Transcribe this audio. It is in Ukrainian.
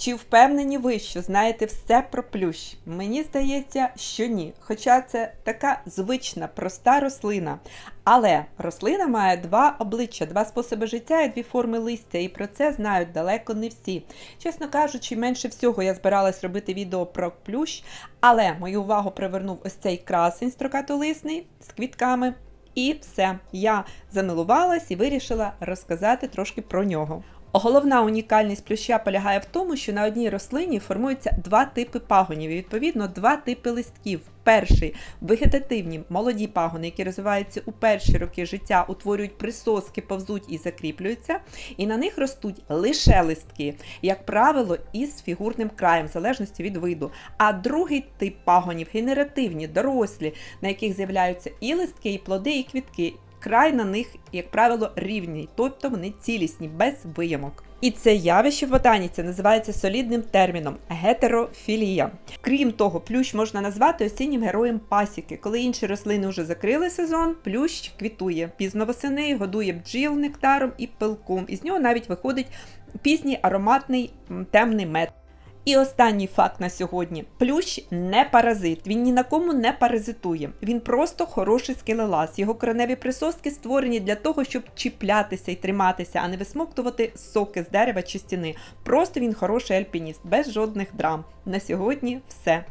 Чи впевнені ви, що знаєте все про плющ? Мені здається, що ні. Хоча це така звична, проста рослина. Але рослина має два обличчя, два способи життя і дві форми листя, і про це знають далеко не всі. Чесно кажучи, менше всього я збиралась робити відео про плющ, але мою увагу привернув ось цей красень строкатолисний з квітками. І все, я замилувалась і вирішила розказати трошки про нього. Головна унікальність плюща полягає в тому, що на одній рослині формуються два типи пагонів, і відповідно два типи листків. Перший вегетативні молоді пагони, які розвиваються у перші роки життя, утворюють присоски, повзуть і закріплюються, і на них ростуть лише листки, як правило, із фігурним краєм, в залежності від виду. А другий тип пагонів генеративні, дорослі, на яких з'являються і листки, і плоди, і квітки. Край на них, як правило, рівний, тобто вони цілісні, без виямок. І це явище в ботаніці називається солідним терміном гетерофілія. Крім того, плющ можна назвати осіннім героєм пасіки. Коли інші рослини вже закрили сезон, плющ квітує. Пізно восени годує бджіл нектаром і пилком. Із нього навіть виходить пізній ароматний темний мед. І останній факт на сьогодні: плющ не паразит. Він ні на кому не паразитує. Він просто хороший скелелаз. Його кореневі присоски створені для того, щоб чіплятися і триматися, а не висмоктувати соки з дерева чи стіни. Просто він хороший альпініст, без жодних драм. На сьогодні все.